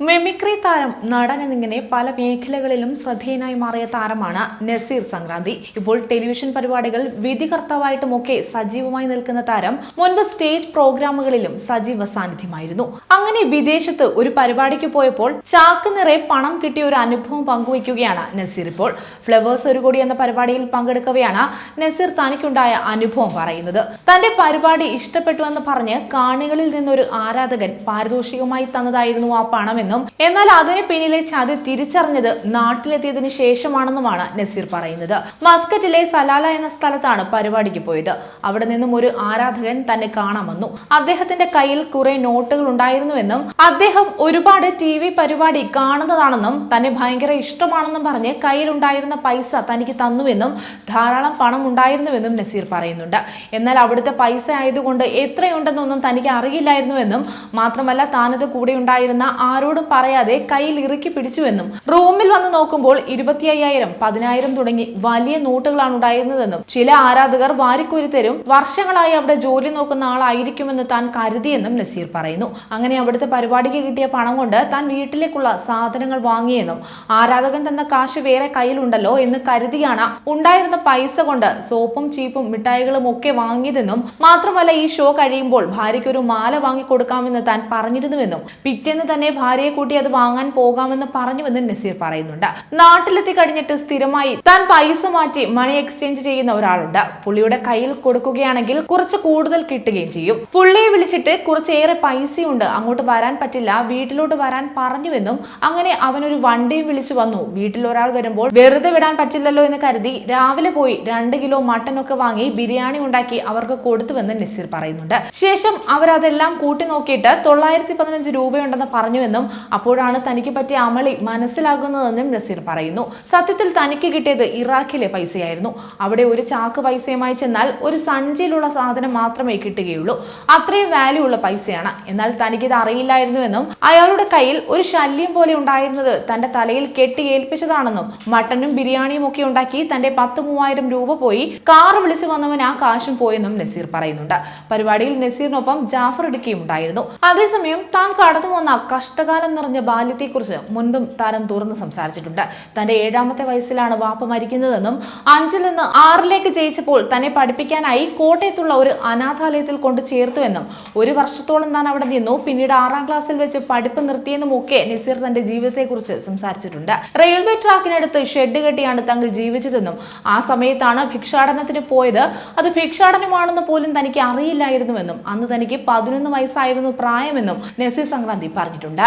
Mimicry താരം നടൻ എന്നിങ്ങനെ പല മേഖലകളിലും ശ്രദ്ധേയനായി മാറിയ താരമാണ് നസീർ സംക്രാന്തി. ഇപ്പോൾ ടെലിവിഷൻ പരിപാടികൾ വിധികർത്താവായിട്ടുമൊക്കെ സജീവമായി നിൽക്കുന്ന താരം മുൻപ് സ്റ്റേജ് പ്രോഗ്രാമുകളിലും സജീവ സാന്നിധ്യമായിരുന്നു. അങ്ങനെ വിദേശത്ത് ഒരു പരിപാടിക്ക് പോയപ്പോൾ ചാക്ക് നിറയെ പണം കിട്ടിയ ഒരു അനുഭവം പങ്കുവയ്ക്കുകയാണ് നസീർ ഇപ്പോൾ. ഫ്ലവേഴ്സ് ഒരു കോടി എന്ന പരിപാടിയിൽ പങ്കെടുക്കവെയാണ് നസീർ തനിക്കുണ്ടായ അനുഭവം പറയുന്നത്. തന്റെ പരിപാടി ഇഷ്ടപ്പെട്ടു എന്ന് പറഞ്ഞ് കാണികളിൽ നിന്നൊരു ആരാധകൻ പാരിതോഷികമായി തന്നതായിരുന്നു ആ പണമെന്നും എന്നാൽ അതിന് പിന്നിലെ ചതി തിരിച്ചറിഞ്ഞത് നാട്ടിലെത്തിയതിനു ശേഷമാണെന്നുമാണ് നസീർ പറയുന്നത്. മസ്കറ്റിലെ സലാല എന്ന സ്ഥലത്താണ് പരിപാടിക്ക് പോയത്. അവിടെ നിന്നും ഒരു ആരാധകൻ തന്നെ കാണാൻ വന്നു അദ്ദേഹത്തിന്റെ കയ്യിൽ കുറെ നോട്ടുകൾ ഉണ്ടായിരുന്നുവെന്നും അദ്ദേഹം ഒരുപാട് ടി വി പരിപാടി കാണുന്നതാണെന്നും തന്നെ ഭയങ്കര ഇഷ്ടമാണെന്നും പറഞ്ഞ് കയ്യിലുണ്ടായിരുന്ന പൈസ തനിക്ക് തന്നുവെന്നും ധാരാളം പണം ഉണ്ടായിരുന്നുവെന്നും നസീർ പറയുന്നുണ്ട്. എന്നാൽ അവിടുത്തെ പൈസ ആയതുകൊണ്ട് എത്രയുണ്ടെന്നൊന്നും തനിക്ക് അറിയില്ലായിരുന്നുവെന്നും മാത്രമല്ല താനത് കൂടെ ഉണ്ടായിരുന്ന ആരോടും പറയാതെ കയ്യിൽ ഇറുക്കി പിടിച്ചുവെന്നും റൂമിൽ വന്ന് നോക്കുമ്പോൾ ഇരുപത്തി അയ്യായിരം പതിനായിരം തുടങ്ങി വലിയ നോട്ടുകളാണ് ഉണ്ടായിരുന്നതെന്നും ചില ആരാധകർ വാരിക്കുരുത്തരും വർഷങ്ങളായി അവിടെ ജോലി നോക്കുന്ന ആളായിരിക്കുമെന്ന് താൻ കരുതിയെന്നും നസീർ പറയുന്നു. അങ്ങനെ അവിടുത്തെ പരിപാടിക്ക് കിട്ടിയ പണം കൊണ്ട് താൻ വീട്ടിലേക്കുള്ള സാധനങ്ങൾ വാങ്ങിയെന്നും ആരാധകൻ തന്ന കാശ് വേറെ കയ്യിലുണ്ടല്ലോ എന്ന് കരുതിയാണ് ഉണ്ടായിരുന്ന പൈസ കൊണ്ട് സോപ്പും ചീപ്പും മിഠായികളും ഒക്കെ വാങ്ങിയതെന്നും മാത്രമല്ല ഈ ഷോ കഴിയുമ്പോൾ ഭാര്യയ്ക്കൊരു മാല വാങ്ങിക്കൊടുക്കാമെന്ന് താൻ പറഞ്ഞിരുന്നുവെന്നും പിറ്റേന്ന് തന്നെ ഭാര്യയെ കൂട്ടി അത് വാങ്ങാൻ പോകാമെന്ന് പറഞ്ഞുവെന്ന് നസീർ പറയുന്നുണ്ട്. നാട്ടിലെത്തി കഴിഞ്ഞിട്ട് സ്ഥിരമായി താൻ പൈസ മാറ്റി മണി എക്സ്ചേഞ്ച് ചെയ്യുന്ന ഒരാളുണ്ട്. പുള്ളിയുടെ കയ്യിൽ കൊടുക്കുകയാണെങ്കിൽ കുറച്ച് കൂടുതൽ കിട്ടുകയും ചെയ്യും. പുള്ളിയെ വിളിച്ചിട്ട് കുറച്ചേറെ പൈസയുണ്ട്. അങ്ങോട്ട് വരാൻ പറ്റില്ല. വീട്ടിലോട്ട് വരാൻ പറഞ്ഞുവെന്നും അങ്ങനെ അവനൊരു വണ്ടിയും വിളിച്ചു വന്നു. വീട്ടിൽ ഒരാൾ വരുമ്പോൾ വെറുതെ വിടാൻ പറ്റില്ലല്ലോ എന്ന് കരുതി രാവിലെ പോയി രണ്ട് കിലോ മട്ടൻ ഒക്കെ വാങ്ങി ബിരിയാണി ഉണ്ടാക്കി അവർക്ക് കൊടുത്തുവെന്ന് നസീർ പറയുന്നുണ്ട്. ശേഷം അവരതെല്ലാം കൂട്ടി നോക്കിയിട്ട് തൊള്ളായിരത്തി പതിനഞ്ച് രൂപയുണ്ടെന്ന് പറഞ്ഞുവെന്നും അപ്പോഴാണ് തനിക്ക് പറ്റിയ അമളി മനസ്സിലാകുന്നതെന്നും നസീർ പറയുന്നു. സത്യത്തിൽ തനിക്ക് കിട്ടിയത് ഇറാഖിലെ പൈസയായിരുന്നു. അവിടെ ഒരു ചാക്ക് പൈസയുമായി ചെന്നാൽ ഒരു സഞ്ചിയിലുള്ള സാധനം മാത്രമേ കിട്ടുകയുള്ളൂ. അത്രയും വാല്യൂ ഉള്ള പൈസയാണ്. എന്നാൽ തനിക്കിത് അറിയില്ലായിരുന്നുവെന്നും അയാളുടെ കയ്യിൽ ഒരു ശല്യം പോലെ ഉണ്ടായിരുന്നത് തന്റെ തലയിൽ കെട്ടി ഏൽപ്പിച്ചതാണെന്നും മട്ടനും ബിരിയാണിയും ഒക്കെ ഉണ്ടാക്കി തന്റെ പത്ത് മൂവായിരം രൂപ പോയി കാർ വിളിച്ചു വന്നവൻ ആ കാശും പോയെന്നും നസീർ പറയുന്നുണ്ട്. പരിപാടിയിൽ നസീറിനൊപ്പം ജാഫർ ഇടുക്കിയും ഉണ്ടായിരുന്നു. അതേസമയം താൻ കടന്നു വന്ന കഷ്ടകാലം നിറഞ്ഞ ബാല്യത്തെക്കുറിച്ച് മുൻപും താരം തുറന്ന് സംസാരിച്ചിട്ടുണ്ട്. തന്റെ ഏഴാമത്തെ വയസ്സിലാണ് വാപ്പ മരിക്കുന്നതെന്നും അഞ്ചിൽ നിന്ന് ആറിലേക്ക് ജയിച്ചപ്പോൾ തന്നെ പഠിപ്പിക്കാനായി കോട്ടയത്തുള്ള ഒരു അനാഥാലയത്തിൽ കൊണ്ട് ചേർത്തുവെന്നും ഒരു വർഷത്തോളം താൻ അവിടെ നിന്നു. പിന്നീട് ആറാം ക്ലാസ്സിൽ വെച്ച് പഠിപ്പ് നിർത്തിയെന്നും ഒക്കെ നസീർ തന്റെ ജീവിതത്തെക്കുറിച്ച് സംസാരിച്ചിട്ടുണ്ട്. റെയിൽവേ ട്രാക്കിനടുത്ത് ഷെഡ് കെട്ടിയാണ് തങ്ങൾ ജീവിച്ചതെന്നും ആ സമയത്താണ് ഭിക്ഷാടനത്തിന് പോയത്. അത് ഭിക്ഷാടനമാണെന്ന് പോലും തനിക്ക് അറിയില്ലായിരുന്നുവെന്നും അന്ന് തനിക്ക് പതിനൊന്ന് വയസ്സായിരുന്നു പ്രായമെന്നും നസീർ സംക്രാന്തി പറഞ്ഞിട്ടുണ്ട്.